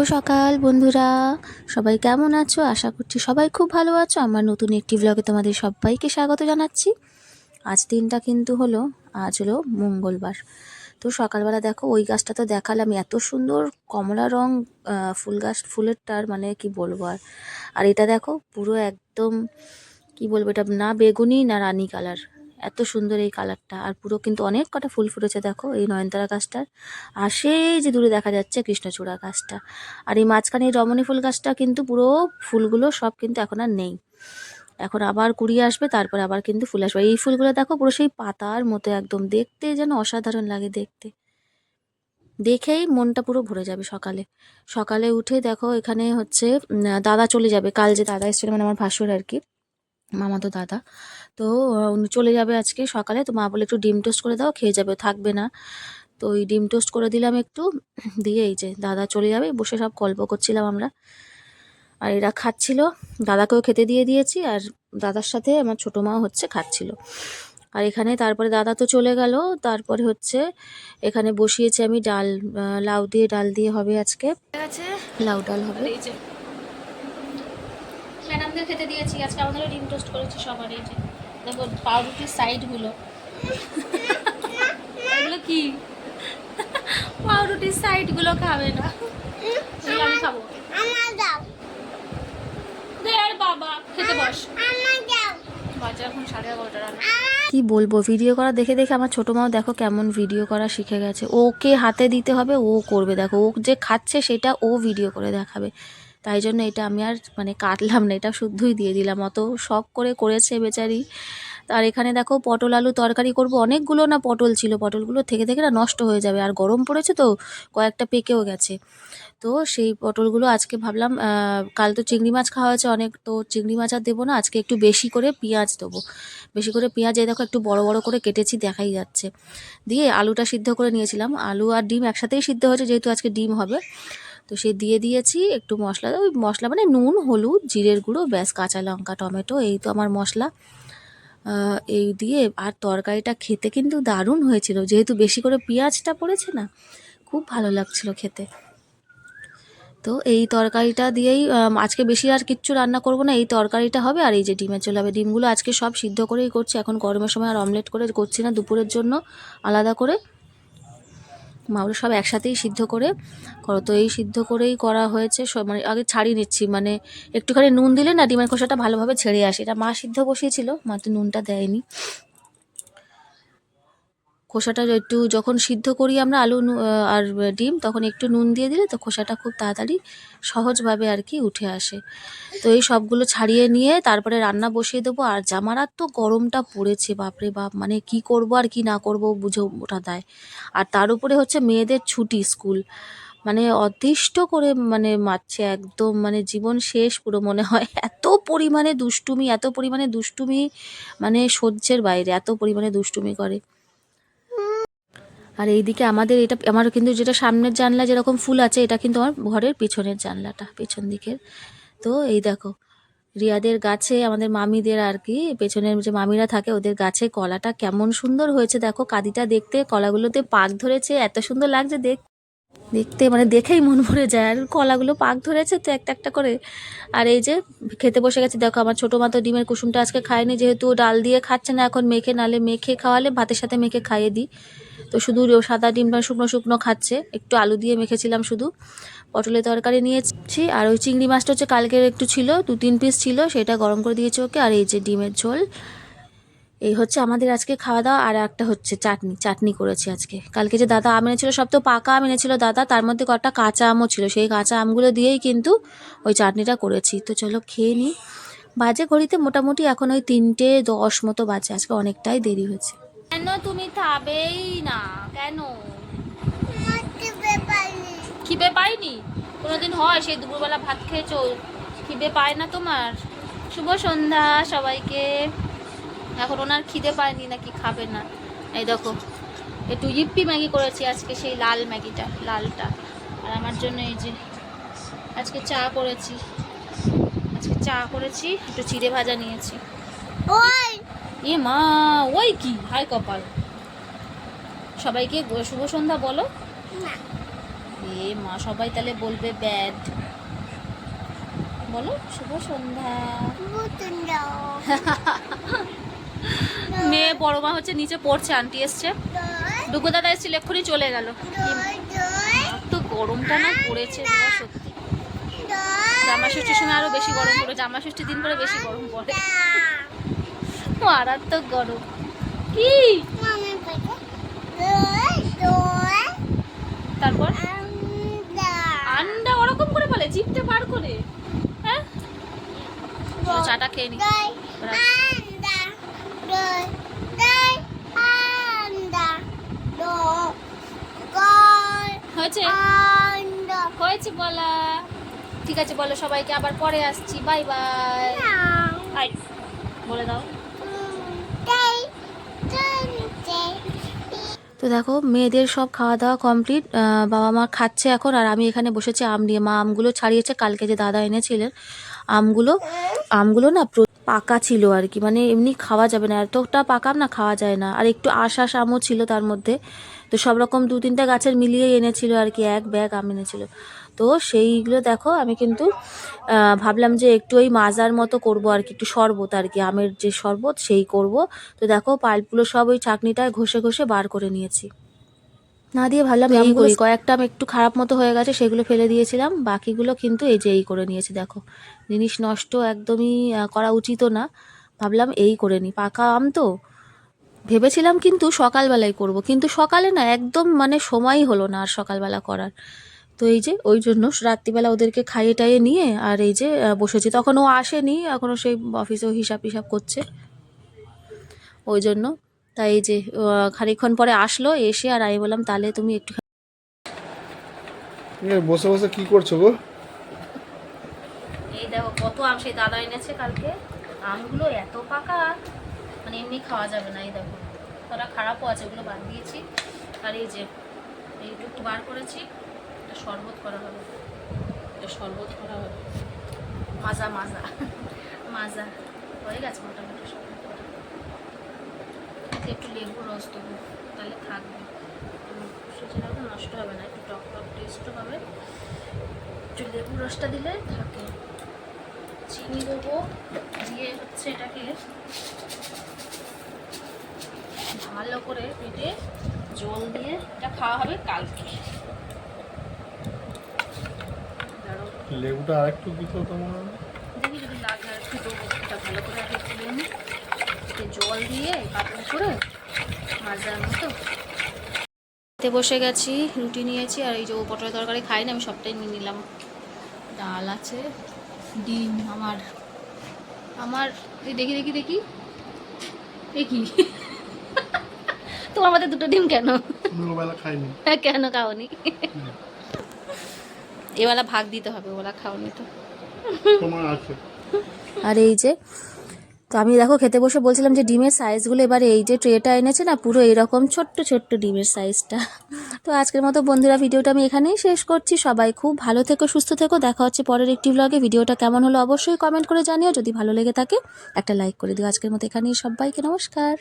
সকাল, বন্ধুরা। সবাই কেমন আছো? আশা করছি সবাই খুব ভালো আছো। আমার নতুন একটি ব্লগে তোমাদের সবাইকে স্বাগত জানাচ্ছি। আজ দিনটা কিন্তু হলো, আজ হলো মঙ্গলবার। তো সকালবেলা দেখো, ওই গাছটা তো দেখালাম, এত সুন্দর কমলা রং ফুল গাছ, ফুলেরটার মানে কি বলব আর। আর এটা দেখো, পুরো একদম, কি বলব এটা, না বেগুনি, না রানি কালার। এত সুন্দর এই কালারটা। আর পুরো কিন্তু অনেক কটা ফুল ফুটেছে, দেখো, এই নয়নতারা গাছটার। আর সেই যে দূরে দেখা যাচ্ছে কৃষ্ণচূড়া গাছটা। আর এই মাঝখানে এই রমণী ফুল গাছটা কিন্তু পুরো ফুলগুলো সব কিন্তু এখন আর নেই। এখন আবার কুড়িয়ে আসবে, তারপর আবার কিন্তু ফুল আসবে। এই ফুলগুলো দেখো, পুরো সেই পাতার মতো একদম। দেখতে যেন অসাধারণ লাগে দেখতে। দেখেই মনটা পুরো ভরে যাবে সকালে। সকালে উঠে দেখো, এখানে হচ্ছে দাদা চলে যাবে। কাল যে দাদা এসেছিল মানে আমার ভাসুর আর কি মামাতো দাদা। তো উনি চলে যাবে আজকে সকালে। তো মা বলে একটু ডিম টোস্ট করে দাও খেয়ে যাবে থাকবে না। তো ওই ডিম টোস্ট করে দিলাম একটু দিয়ে এই যে দাদা চলে যাবে বসে সব গল্প করছিলাম আমরা। আর এরা খাচ্ছিল দাদাকেও খেতে দিয়ে দিয়েছি আর দাদার সাথে আমার ছোটো মাও হচ্ছে খাচ্ছিল। আর এখানে তারপরে দাদা তো চলে গেল তারপরে হচ্ছে এখানে বসিয়েছি আমি ডাল লাউ দিয়ে ডাল দিয়ে হবে আজকে। লাউ ডাল হবে। ম্যাডামদের খেতে দিয়েছি, আজকে আমাদেরও ডিম টোস্ট করেছি সবার এই যে দেখো পাউরুটির সাইডগুলো। এগুলো কি? পাউরুটির সাইডগুলো খাবে না। আমি খাব। কি বলব ভিডিও করা দেখে দেখে আমার ছোটো মাও দেখো কেমন ভিডিও করা শিখে গেছে। ওকে হাতে দিতে হবে, ও করবে। দেখো, ও যে খাচ্ছে সেটা ও ভিডিও করে দেখাবে। তাই জন্য এটা আমি আর মানে কাটলাম না, এটা শুদ্ধই দিয়ে দিলাম। অত শখ করে করেছে বেচারি। আর এখানে দেখো, পটল আলু তরকারি করব। অনেকগুলো না পটল ছিল, পটলগুলো থেকে থেকে না নষ্ট হয়ে যাবে। আর গরম পড়েছে তো, কয়েকটা পেকেও গেছে। তো সেই পটলগুলো আজকে ভাবলাম কাল তো চিংড়ি মাছ খাওয়া হয়েছে অনেক, তো চিংড়ি মাছ আর দেবো না, আজকে একটু বেশি করে পেঁয়াজ দেবো। বেশি করে পেঁয়াজ, এই দেখো একটু বড় বড় করে কেটেছি, দেখাই যাচ্ছে। দিয়ে আলুটা সিদ্ধ করে নিয়েছিলাম। আলু আর ডিম একসাথেই সিদ্ধ হয়েছে, যেহেতু আজকে ডিম হবে। তো সে দিয়ে দিয়েছি একটু মশলা, ওই মশলা মানে নুন, হলুদ, জিরের গুঁড়ো, ব্যাস, কাঁচা লঙ্কা, টমেটো, এই তো আমার মশলা। এই দিয়ে আর তরকারিটা খেতে কিন্তু দারুণ হয়েছিল, যেহেতু বেশি করে পেঁয়াজটা পড়েছে না, খুব ভালো লাগছিল খেতে। তো এই তরকারিটা দিয়েই আজকে বেশি আর কিচ্ছু রান্না করব না, এই তরকারিটা হবে আর এই যে ডিমের চলে হবে। ডিমগুলো আজকে সব সিদ্ধ করেই করছি, এখন গরমের সময় আর অমলেট করে করছি না, দুপুরের জন্য আলাদা করে। মাগুলো সব একসাথেই সিদ্ধ করে করো। তো এই সিদ্ধ করেই করা হয়েছে সব মানে আগে ছাড়িয়ে নিচ্ছি মানে একটুখানি নুন দিলে না ডিমের খোসাটা ভালোভাবে ছেড়ে আসে। এটা মা সিদ্ধ বসিয়েছিল, মা তো নুনটা দেয়নি। খোসাটা একটু যখন সিদ্ধ করি আমরা আলু আর ডিম, তখন একটু নুন দিয়ে দিলে তো খোসাটা খুব তাড়াতাড়ি সহজভাবে আর কি উঠে আসে। তো এই সবগুলো ছাড়িয়ে নিয়ে তারপরে রান্না বসিয়ে দেবো। আর জামার আর তো গরমটা পড়েছে, বাপরে বাপ মানে কি করব আর কি না করব বুঝে ওঠা দেয় আর তার উপরে হচ্ছে মেয়েদের ছুটি স্কুল মানে অতিষ্ঠ করে মানে মারছে একদম মানে জীবন শেষ পুরো মনে হয়। এত পরিমাণে দুষ্টুমি, এত পরিমাণে দুষ্টুমি মানে সহ্যের বাইরে, এত পরিমাণে দুষ্টুমি করে। আর এইদিকে আমাদের এটা, আমার কিন্তু যেটা সামনের জানলা যেরকম ফুল আছে, এটা কিন্তু আমার ঘরের পিছনের জানলাটা, পেছন দিকের। তো এই দেখো, রিয়াদের গাছে আমাদের মামিদের আর কি, পেছনের যে মামিরা থাকে, ওদের গাছে কলাটা কেমন সুন্দর হয়েছে। দেখো কাদিটা দেখতে, কলাগুলোতে পাক ধরেছে, এত সুন্দর লাগছে দেখ দেখতে মানে দেখেই মন ভরে যায়। আর কলাগুলো পাক ধরেছে তো একটা একটা করে। আর এই যে খেতে বসে গেছে, দেখো আমার ছোটো মা তো ডিমের কুসুমটা আজকে খায়নি, যেহেতু ডাল দিয়ে খাচ্ছে না এখন মেখে, নালে মেখে খাওয়ালে ভাতের সাথে মেখে খাইয়ে দিই। তো শুধু সাদা ডিমটা শুকনো শুকনো খাচ্ছে, একটু আলু দিয়ে মেখেছিলাম শুধু। পটলের তরকারি নিয়েছি, আর ওই চিংড়ি মাছটা হচ্ছে কালকের একটু ছিল দু তিন পিস ছিল, সেটা গরম করে দিয়েছে ওকে। আর এই যে ডিমের ঝোল এই হচ্ছে আমাদের আজকে খাওয়া দাওয়া আর একটা হচ্ছে চাটনি চাটনি করেছি আজকে। কালকে যে দাদা আম এনেছিল সব তো পাকা আম এনেছিল দাদা তার মধ্যে কটা কাঁচা আমও ছিল। সেই কাঁচা আমগুলো দিয়েই কিন্তু ওই চাটনিটা করেছি। তো চলো খেয়ে নিই। বাজে ঘড়িতে মোটামুটি এখন ওই তিনটে দশ মতো বাজে। আজকে অনেকটাই দেরি হয়েছে। কেন তুমি খাবেই না? কেন? খিদে পাইনি? কোনোদিন হয় সেই দুপুরবেলা ভাত খেয়েছো? খিদে পায় না তোমার? শুভ সন্ধ্যা সবাইকে। এখন ওনার খিদে পায়নি নাকি খাবে না। এই দেখো একটু ইপ্পি ম্যাগি করেছি আজকে সেই লাল ম্যাগিটা লালটা। আর আমার জন্য এই যে আজকে চা করেছি। আজকে চা করেছি একটু চিড়ে ভাজা নিয়েছি। ওই! এ মা ওই কি? হাই কপাল। সবাইকে শুভ সন্ধ্যা বলো। এ মা সবাই তাহলে বলবে ব্যাড। বলো শুভ সন্ধ্যা। মেয়ে, বড় মা হচ্ছে নিচে পড়ছে, আন্টি এসছে। ডুগু দাদা এসেছিল, এক্ষুনি চলে গেল। তো গরমটা না পড়েছে সত্যি। জামা সময় আরও বেশি গরম পড়ে জামা ষষ্ঠীর দিন করে বেশি গরম পড়ে। মারাত্মক গরম। কি? তারপর? আন্ডা ওরকম করে বলে চিপতে পার করে। হ্যাঁ? চাটা খেয়ে নি। হয়েছে? হয়েছে বলা। ঠিক আছে বলো সবাইকে আবার পরে আসছি। Bye bye. বলে দাও। তো দেখো মেয়েদের সব খাওয়া দাওয়া কমপ্লিট বাবা মা খাচ্ছে এখন আর আমি এখানে বসেছি আম নিয়ে মা আমগুলো ছাড়িয়েছে কালকে যে দাদা এনেছিলেন আমগুলো আমগুলো না পাকা ছিল আর কি। মানে এমনি খাওয়া যাবে না, এতটা পাকা না, খাওয়া যায় না। আর একটু আশ আমও ছিল তার মধ্যে। তো সব রকম দু তিনটা গাছের মিলিয়ে এনেছিল আর কি, এক ব্যাগ আম এনেছিল। তো সেইগুলো দেখো, আমি কিন্তু ভাবলাম যে একটু ওই মাজার মতো করব আর কি, একটু শরবত আর কি, আমের যে শরবত সেই করব। তো দেখো পাল্পগুলো সব ওই চাকনিটায় ঘষে ঘষে বার করে নিয়েছি। না দিয়ে ভাবলাম এই করি কয়েকটা আম একটু খারাপ মতো হয়ে গেছে সেগুলো ফেলে দিয়েছিলাম। বাকিগুলো কিন্তু এই যে এই করে নিয়েছি দেখো। জিনিস নষ্ট একদমই করা উচিতও না। ভাবলাম এই করে নিই পাকা আম তো। ভেবেছিলাম কিন্তু সকালবেলায় করব। কিন্তু সকালে না একদম মানে সময়ই হলো না আর সকালবেলা করার। তো এই যে ওই জন্য রাত্রিবেলা ওদেরকে খাইয়ে টাইয়ে নিয়ে আর এই যে বসেছি। তখন ও আসেনি এখনও সেই অফিসেও হিসাব হিসাব করছে। ওই জন্য তাই এই যে আহ, খানিকক্ষণ পরে আসলো এসে আর আমি বললাম তাহলে তুমি একটু বসে বসে কি করছ গো? এই দেখো কত আম সেই দাদা এনেছে কালকে। আমগুলো এত পাকা মানে এমনি খাওয়া যাবে না এই দেখো। কতটা খারাপও আছে ওগুলো বাদ দিয়েছি। আর এই যে এইটুকু বার করেছি এটা শরবত করা হবে। এটা শরবত করা হবে। মাজা মাজা মাজা। হয়ে গেছে মোটামুটি শরবত এতে একটু লেবু রস দেবো তাহলে থাকবে। তো নষ্ট হবে না একটু টক টক টেস্টও হবে। একটু লেবু রসটা দিলে থাকে। চিনি দেবো দিয়ে হচ্ছে এটাকে ভালো করে পেটে জল দিয়ে এটা খাওয়া হবে কালকে। লেবুটা আরেকটু দিত তোমার। দেখি যদি লাগে আর একটু দেবো ভালো করে জল দিয়ে পাতলা করে মাজার মতো। খেতে বসে গেছি রুটি নিয়েছি আর এই যে ও পটলের তরকারি খাই না আমি সবটাই নিয়ে নিলাম। ডাল আছে ডিম আমার। আমার এই দেখি দেখি দেখি। এ কি? তোমার মধ্যে দুটো ডিম কেন? দুপুরবেলা কেন খাওনি? এবেলা ভাগ দিতে হবে ওবেলা খাওনি তো। আর এই যে তো আমি দেখো খেতে বসে বলছিলাম যে ডিমের সাইজগুলো এবারে এই যে ট্রেটা এনেছে না, পুরো এরকম ছোট্ট ছোট্ট ডিমের সাইজটা তো আজকের মতো বন্ধুরা ভিডিওটা আমি এখানেই শেষ করছি। সবাই খুব ভালো থেকো, সুস্থ থেকো। দেখা হচ্ছে পরের একটি ব্লগে ভিডিওটা কেমন হলো অবশ্যই কমেন্ট করে জানিও। যদি ভালো লেগে থাকে, একটা লাইক করে দিও। আজকের মতো এখানেই সবাইকে নমস্কার।